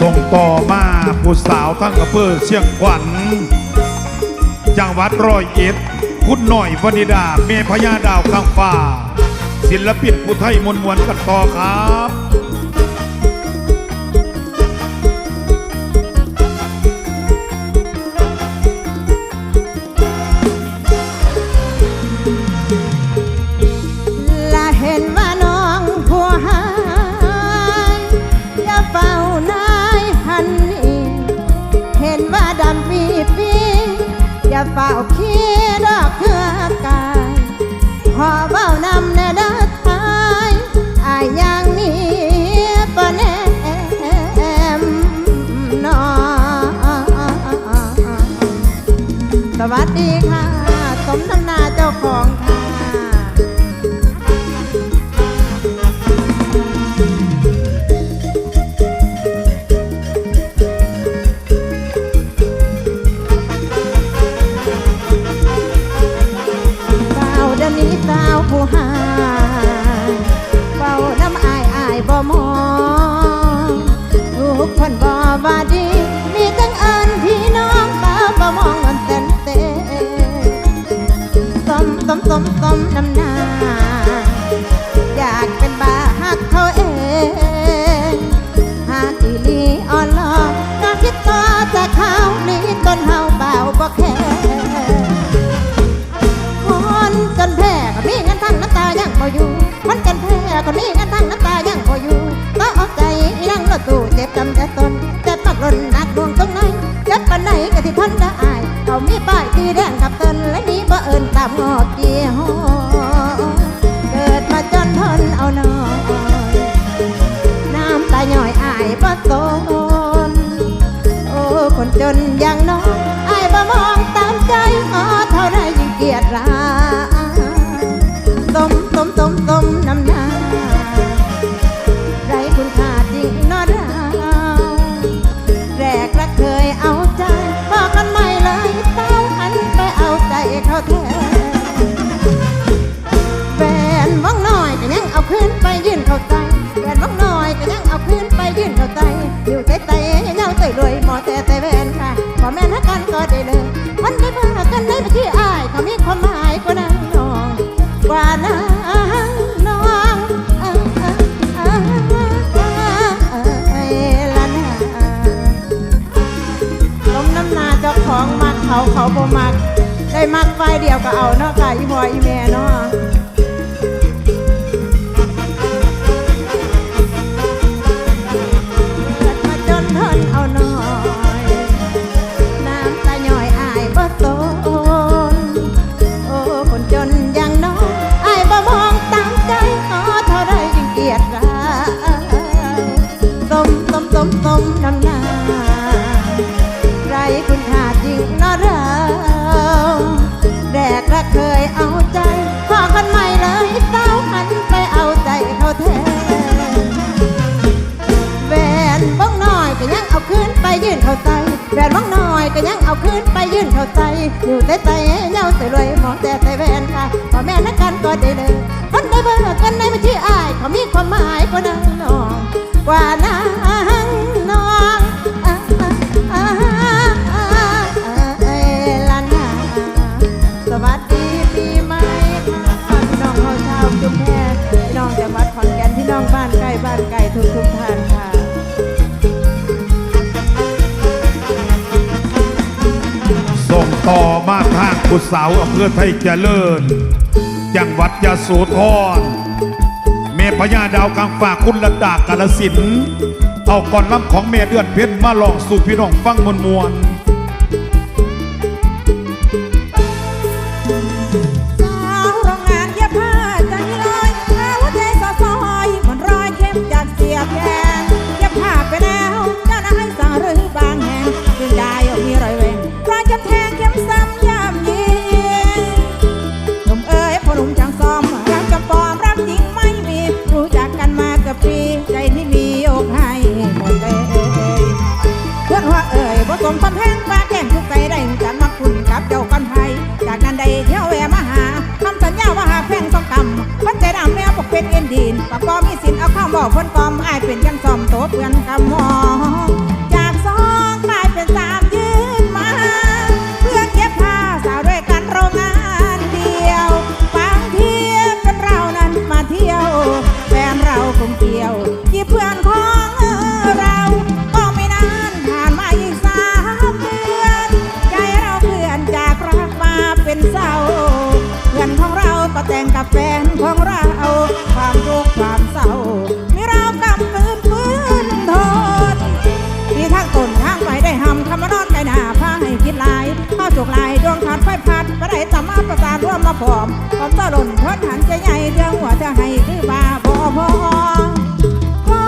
ส่งต่อมาผู้สาวทั้งอำเภอเชียงขวัญจังหวัดร้อยเอ็ดคุณหน่อยวนิดาเมพญาดาวข้างฟ้า ศิลปินผู้ไทยมวลมวลกันต่อครับ มน้ำหน้า บ่เอินตามงอกเกี่ยวเกิดมาจนทนเอาหน่อยน้ำตาหน่อยอายบ่ตนโอ้คนจนอย่างน้องอายบ่มอง นไปยื่นเข้าใจอยู่ใจใจยังเตยรวยหมอแต่แต่แฟนค่ะพอแม่นักกันก็ได้เลย มันได้มากันได้ไปที่อายเขามีความหมายกว่านั้นองกว่านั้นนองเอ้ยเอ้ยเอ้ยเอ้ยละนะล้มน้ำหนาเจ้าของมักเขาเขาบ่มัก ได้มักไฟเดียวก็เอาเนาะค่ะอีพอยอีแม่เนาะ ก็ยังเอาคืนไปยื่นเข้าใจ อยู่แต่ใจเงาแต่รวยมองแต่แต่แฟนค่ะพ่อแม่นักกันก็ได้เลยคนได้เบอร์กันในบัญชีอายเขามีความหมายกว่านั้นองกว่านางนองอ่าอ่าอะนาสวัสดีปีใหม่ค่ะพี่น้องเขาชาวจุมแพพี่น้องจังหวัดขอนแก่นพี่น้องบ้านใกล้บ้านไกลทุกทุกท่าน มาทางผู้สาวอำเภอไทยเจริญ จังหวัดยะโสธรเมพญาดาวกลางฝากคุณระดากาลสิน เอาก่อนลำของเมเดือนเพชรมาลองสู่พี่น้องฟังมวลมวล สมคนแห้งฟ้าแจ้งทุกใจได้จันมาคุณกับเจ้ากันไทยจากนั้นได้เที่ยวแวมาหาทำสัญญาว่าหาแพงสองต่ำพันใจดำแม่ปกเป็นเอ็นดีนปากอมีสินเอาข้าวบ่อพ้นกอมอายเป็นยังซอมโตเพื่อนคำมองจากสองกลายเป็นสามยืนมา เพื่อเย็บผ้าสาวด้วยกันโรงงานเดียวบางทีเป็นเรานั้นมาเที่ยวแฟนเราคงเกี่ยว องขาดไฟพัดบ่ได้สามารถประสานร่วมมาผอมผอมตะหล่นทอดหันใจใหญ่เรื่องหัวจะให้คือบาบอพอพอ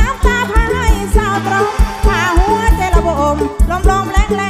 น้ำตาพายสาวตรงพาหัวใจระบมลมลมแรงแรง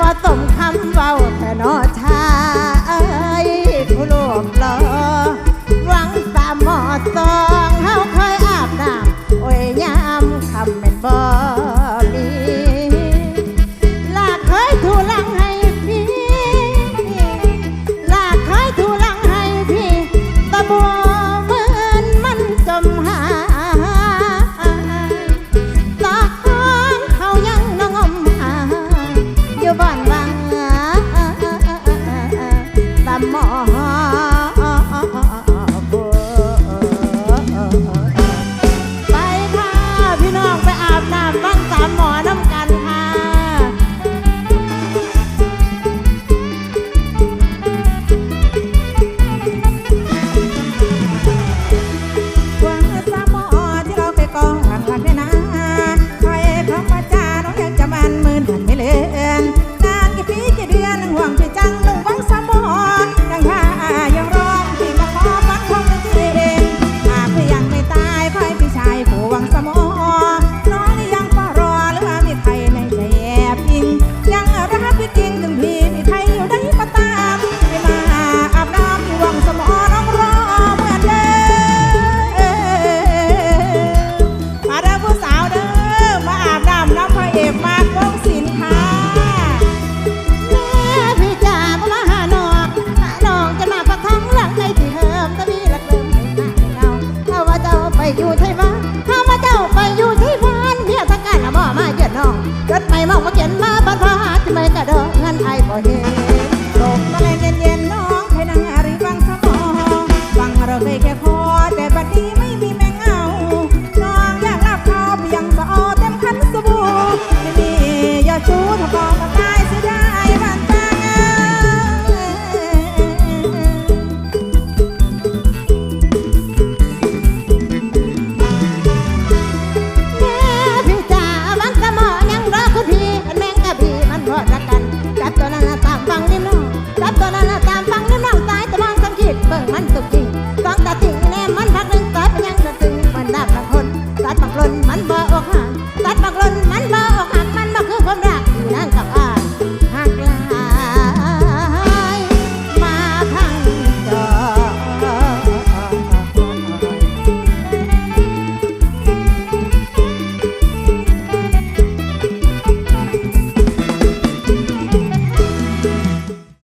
บ่สมคำเว้าแค่นอชา